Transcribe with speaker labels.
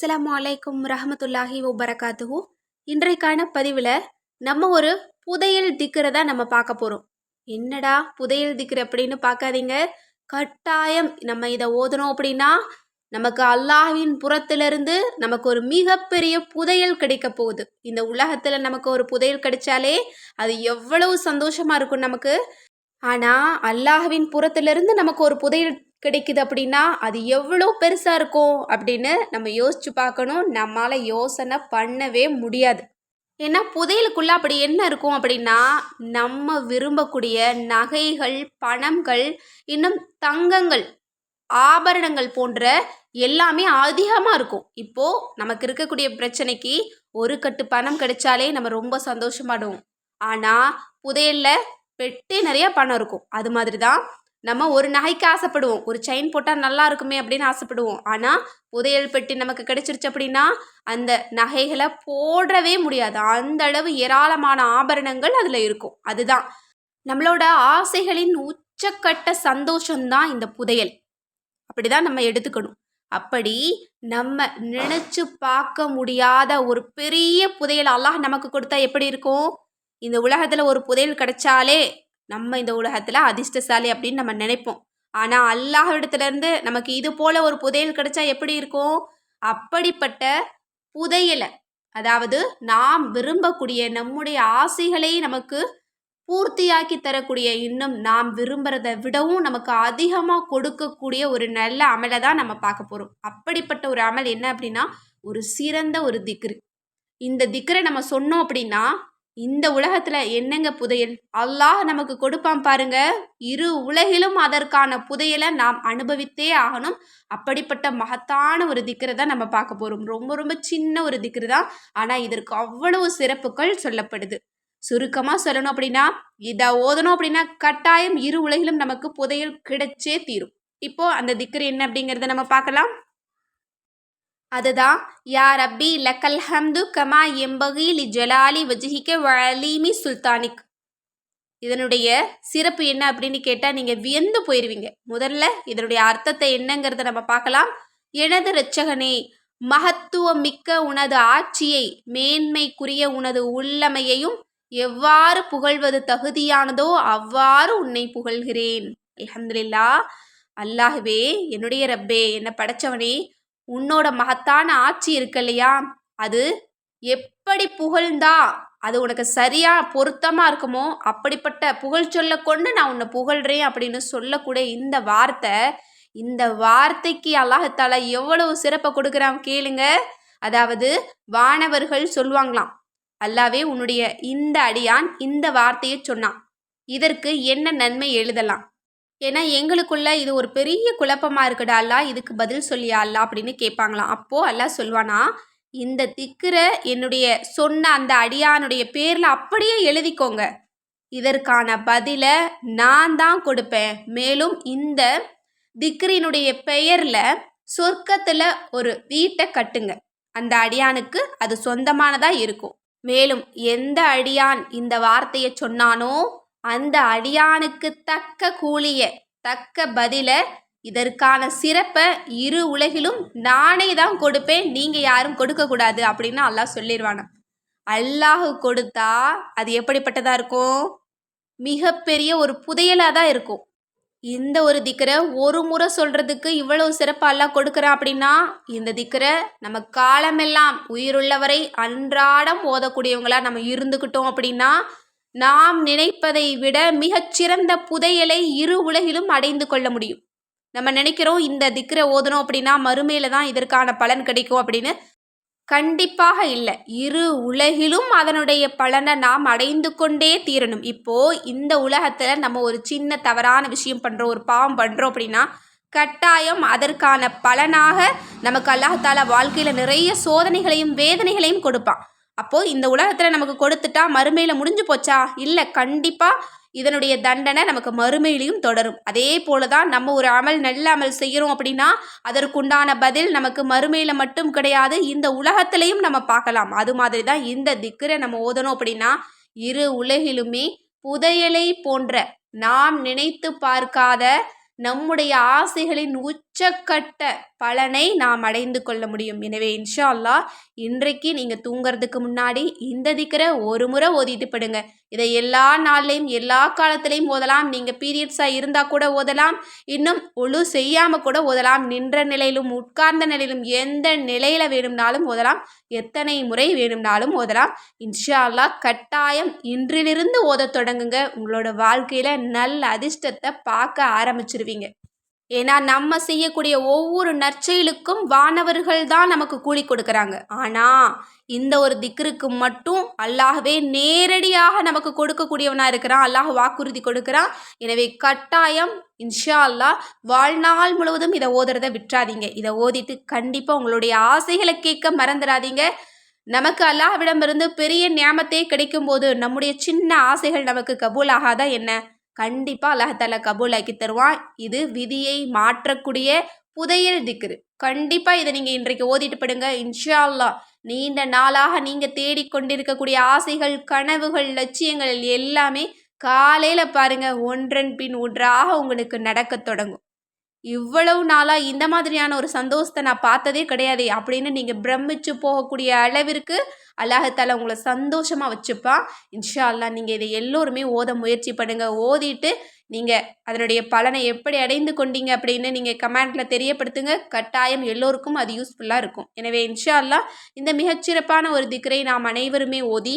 Speaker 1: அஸ்லாம் அலைக்கும் ரஹமத்துல்லாஹி வபரகாத்துஹு. இன்றைக்கான பதிவில் நம்ம ஒரு புதையல் திக்கிறதா நம்ம பார்க்க போகிறோம் என்னடா புதையல் திக்கிற அப்படின்னு பார்க்காதீங்க. கட்டாயம் நம்ம இதை ஓதணும் அப்படின்னா நமக்கு அல்லாஹ்வின் புறத்திலிருந்து நமக்கு ஒரு மிகப்பெரிய புதையல் கிடைக்க போகுது. இந்த உலகத்தில் நமக்கு ஒரு புதையல் கிடைச்சாலே அது எவ்வளவு சந்தோஷமாக இருக்கும் நமக்கு. ஆனால் அல்லாஹ்வின் புறத்திலிருந்து நமக்கு ஒரு புதையல் கிடைக்குது அப்படின்னா அது எவ்வளோ பெருசாக இருக்கும் அப்படின்னு நம்ம யோசிச்சு பார்க்கணும். நம்மளால் யோசனை பண்ணவே முடியாது. ஏன்னா புதையலுக்குள்ள அப்படி என்ன இருக்கும் அப்படின்னா நம்ம விரும்பக்கூடிய நகைகள் பணங்கள் இன்னும் தங்கங்கள் ஆபரணங்கள் போன்ற எல்லாமே அதிகமாக இருக்கும். இப்போது நமக்கு இருக்கக்கூடிய பிரச்சனைக்கு ஒரு கட்டு பணம் கிடைச்சாலே நம்ம ரொம்ப சந்தோஷமாடுவோம். ஆனால் புதையலில் பெட்டி நிறைய பணம் இருக்கும். அது மாதிரி தான் நம்ம ஒரு நகைக்கு ஆசைப்படுவோம். ஒரு செயின் போட்டால் நல்லா இருக்குமே அப்படின்னு ஆசைப்படுவோம். ஆனால் புதையல் பெட்டி நமக்கு கிடைச்சிருச்சு அப்படின்னா அந்த நகைகளை போடவே முடியாது. அந்த அளவு ஏராளமான ஆபரணங்கள் அதில் இருக்கும். அதுதான். நம்மளோட ஆசைகளின் உச்சக்கட்ட சந்தோஷம்தான் இந்த புதையல். அப்படிதான் நம்ம எடுத்துக்கணும். அப்படி நம்ம நினைச்சு பார்க்க முடியாத ஒரு பெரிய புதையல் அல்லாஹ் நமக்கு கொடுத்தா எப்படி இருக்கும்? இந்த உலகத்தில் ஒரு புதையல் கிடைச்சாலே நம்ம இந்த உலகத்தில் அதிர்ஷ்டசாலி அப்படின்னு நம்ம நினைப்போம். ஆனால் அல்லாஹிடத்துலேருந்து நமக்கு இது போல் ஒரு புதையல் கிடைச்சா எப்படி இருக்கும்? அப்படிப்பட்ட புதையலை அதாவது நாம் விரும்பக்கூடிய நம்முடைய ஆசைகளை நமக்கு பூர்த்தியாக்கி தரக்கூடிய இன்னும் நாம் விரும்புகிறத விடவும் நமக்கு அதிகமாக கொடுக்கக்கூடிய ஒரு நல்ல அமலை தான் நம்ம பார்க்க போகிறோம் அப்படிப்பட்ட ஒரு அமல் என்ன அப்படின்னா ஒரு சிறந்த ஒரு திக்ரு. இந்த திக்ரை நம்ம சொன்னோம் அப்படின்னா இந்த உலகத்தில் என்னங்க புதையல்? அல்லாஹ் நமக்கு கொடுப்பான் பாருங்க. இரு உலகிலும் அதற்கான புதையலை நாம் அனுபவித்தே ஆகணும். அப்படிப்பட்ட மகத்தான ஒரு திக்கரை தான் நம்ம பார்க்க போகிறோம் ரொம்ப ரொம்ப சின்ன ஒரு திக்ரு தான். ஆனால் இதற்கு அவ்வளவு சிறப்புகள் சொல்லப்படுது. சுருக்கமாக சொல்லணும் அப்படின்னா இதை ஓதணும் அப்படின்னா கட்டாயம் இரு உலகிலும் நமக்கு புதையல் கிடைச்சே தீரும். இப்போ அந்த திக்கர் என்ன அப்படிங்கிறத நம்ம பார்க்கலாம். அதுதான் யா ரப்பி லக்கல் ஹம்து கமா எம்பகி லி ஜலாலி வஜிஹிக்க வலீமி சுல்தானிக். இதனுடைய சிறப்பு என்ன அப்படின்னு கேட்டால் நீங்கள் வியந்து போயிடுவீங்க முதல்ல இதனுடைய அர்த்தத்தை என்னங்கிறத நம்ம பார்க்கலாம். எனது இரட்சகனே மகத்துவம் மிக்க உனது ஆட்சியை மேன்மைக்குரிய உனது உள்ளமையையும் எவ்வாறு புகழ்வது தகுதியானதோ அவ்வாறு உன்னை புகழ்கிறேன். அலமதுல்லா அல்லாஹுவே என்னுடைய ரப்பே என்னை படைச்சவனே உன்னோட மகத்தான ஆட்சி இருக்கு இல்லையா? அது எப்படி புகழ்ந்தா? அது உனக்கு சரியா பொருத்தமா இருக்குமோ? அப்படிப்பட்ட புகழ் சொல்ல கொண்டு நான் உன்னை புகழ்றேன் அப்படின்னு சொல்லக்கூடிய இந்த வார்த்தை இந்த வார்த்தைக்கு அல்லாஹத்தால எவ்வளவு சிறப்பை கொடுக்குறான் கேளுங்க. அதாவது வானவர்கள் சொல்லுவாங்களாம் அல்லாவே உன்னுடைய இந்த அடியான் இந்த வார்த்தையை சொன்னான். இதற்கு என்ன நன்மை எழுதலாம்? ஏன்னா எங்களுக்குள்ள இது ஒரு பெரிய குழப்பமாக இருக்குடா அல்லா இதுக்கு பதில் சொல்லியா அல்லா அப்படின்னு கேட்பாங்களாம் அப்போது அல்லா சொல்வானா இந்த திக்கிற என்னுடைய சொன்ன அந்த அடியானுடைய பேரில் அப்படியே எழுதிக்கோங்க. இதற்கான பதிலை நான் தான் கொடுப்பேன். மேலும் இந்த திக்ரினுடைய பெயரில் சொர்க்கத்தில் ஒரு வீட்டை கட்டுங்க. அந்த அடியானுக்கு அது சொந்தமானதாக இருக்கும். மேலும் எந்த அடியான் இந்த வார்த்தையை சொன்னானோ அந்த அடியானுக்கு தக்க கூலிய தக்க பதில. இதற்கான சிறப்பை இரு உலகிலும் நானே தான் கொடுப்பேன் நீங்கள் யாரும் கொடுக்கக்கூடாது அப்படின்னு அல்லாஹ் சொல்லிடுவானா அல்லாஹ் கொடுத்தா அது எப்படிப்பட்டதாக இருக்கும்? மிகப்பெரிய ஒரு புதையலாக தான் இருக்கும். இந்த ஒரு திக்கரை ஒரு முறை சொல்கிறதுக்கு இவ்வளவு சிறப்பாக எல்லாம் கொடுக்குறான் அப்படின்னா இந்த திக்கரை நம்ம காலமெல்லாம் உயிருள்ளவரை அன்றாடம் ஓதக்கூடியவங்களாக நம்ம இருந்துக்கிட்டோம் அப்படின்னா நாம் நினைப்பதை விட மிகச்சிறந்த புதையலை இரு உலகிலும் அடைந்து கொள்ள முடியும். நம்ம நினைக்கிறோம் இந்த திக்ரை ஓதணும் அப்படின்னா மறுமையில தான் இதற்கான பலன் கிடைக்கும் அப்படின்னு கண்டிப்பாக இல்லை. இரு உலகிலும் அதனுடைய பலனை நாம் அடைந்து கொண்டே தீரணும். இப்போ இந்த உலகத்தில் நம்ம ஒரு சின்ன தவறான விஷயம் பண்ணுறோம் ஒரு பாவம் பண்ணுறோம் அப்படின்னா கட்டாயம் அதற்கான பலனாக நமக்கு அல்லாஹால வாழ்க்கையில் நிறைய சோதனைகளையும் வேதனைகளையும் கொடுப்பான். அப்போது இந்த உலகத்தில் நமக்கு கொடுத்துட்டா மறுமையில் முடிஞ்சு போச்சா? இல்லை கண்டிப்பாக இதனுடைய தண்டனை நமக்கு மறுமையிலையும் தொடரும். அதே போல தான் நம்ம ஒரு அமல் நல்ல அமல் செய்கிறோம் அப்படின்னா அதற்குண்டான பதில் நமக்கு மறுமையில் மட்டும் கிடையாது இந்த உலகத்திலையும் நம்ம பார்க்கலாம். அது மாதிரி தான் இந்த திக்கரை நம்ம ஓதணும் அப்படின்னா இரு உலகிலுமே புதையலை போன்ற நாம் நினைத்து பார்க்காத நம்முடைய ஆசைகளின் உச்ச உச்சக்கட்ட பலனை நாம் அடைந்து கொள்ள முடியும். எனவே இன்ஷா அல்லாஹ் இன்றைக்கு நீங்கள் தூங்குறதுக்கு முன்னாடி இந்த திக்கரை ஒரு முறை ஓதிட்டு படுங்க. இதை எல்லா நாள்லையும் எல்லா காலத்துலேயும் ஓதலாம். நீங்கள் பீரியட்ஸாக இருந்தால் கூட ஓதலாம். இன்னும் ஒழு செய்யாமல் கூட ஓதலாம். நின்ற நிலையிலும் உட்கார்ந்த நிலையிலும் எந்த நிலையில் வேணும்னாலும் ஓதலாம். எத்தனை முறை வேணும்னாலும் ஓதலாம். இன்ஷா அல்லாஹ் கட்டாயம் இன்றிலிருந்து ஓதத் தொடங்குங்க. உங்களோட வாழ்க்கையில் நல்ல அதிர்ஷ்டத்தை பார்க்க ஆரம்பிச்சிருவீங்க. ஏன்னா நம்ம செய்யக்கூடிய ஒவ்வொரு நற்செயலுக்கும் வானவர்கள் தான் நமக்கு கூலி கொடுக்குறாங்க. ஆனால் இந்த ஒரு திக்ருக்கு மட்டும் அல்லாஹவே நேரடியாக நமக்கு கொடுக்கக்கூடியவனாக இருக்கிறான் அல்லாஹ் வாக்குறுதி கொடுக்குறான். எனவே கட்டாயம் இன்ஷா அல்லாஹ் வாழ்நாள் முழுவதும் இதை ஓதுறத விட்டுறாதீங்க. இதை ஓதிட்டு கண்டிப்பாக உங்களுடைய ஆசைகளை கேட்க மறந்துடாதீங்க நமக்கு அல்லாஹ்விடமிருந்து பெரிய ஞாபத்தே கிடைக்கும்போது நம்முடைய சின்ன ஆசைகள் நமக்கு கபூல் ஆகாதா என்ன? கண்டிப்பாக அல்லாஹால கபூலாக்கி தருவான். இது விதியை மாற்றக்கூடிய புதையல் திக்ரு. கண்டிப்பாக இதை நீங்கள் இன்றைக்கு ஓதிட்டு படுங்க இன்ஷா அல்லா நீண்ட நாளாக நீங்கள் தேடிக்கொண்டிருக்கக்கூடிய ஆசைகள் கனவுகள் லட்சியங்கள் எல்லாமே காலையில் பாருங்கள் ஒன்றன் பின் ஒன்றாக உங்களுக்கு நடக்கத் தொடங்கும். இவ்வளவு நாளாக இந்த மாதிரியான ஒரு சந்தோஷத்தை நான் பார்த்ததே கிடையாது அப்படின்னு நீங்கள் பிரமிச்சு போகக்கூடிய அளவிற்கு அல்லாஹத்தால் உங்களை சந்தோஷமாக வச்சுப்பான். இன்ஷா அல்லா நீங்கள் இதை எல்லோருமே ஓத முயற்சி பண்ணுங்கள் ஓதிட்டு நீங்கள் அதனுடைய பலனை எப்படி அடைந்து கொண்டீங்க அப்படின்னு நீங்கள் கமெண்ட்டில் தெரியப்படுத்துங்க. கட்டாயம் எல்லோருக்கும் அது யூஸ்ஃபுல்லாக இருக்கும். எனவே இன்ஷா அல்லா இந்த மிகச்சிறப்பான ஒரு திக்கரை நாம் அனைவருமே ஓதி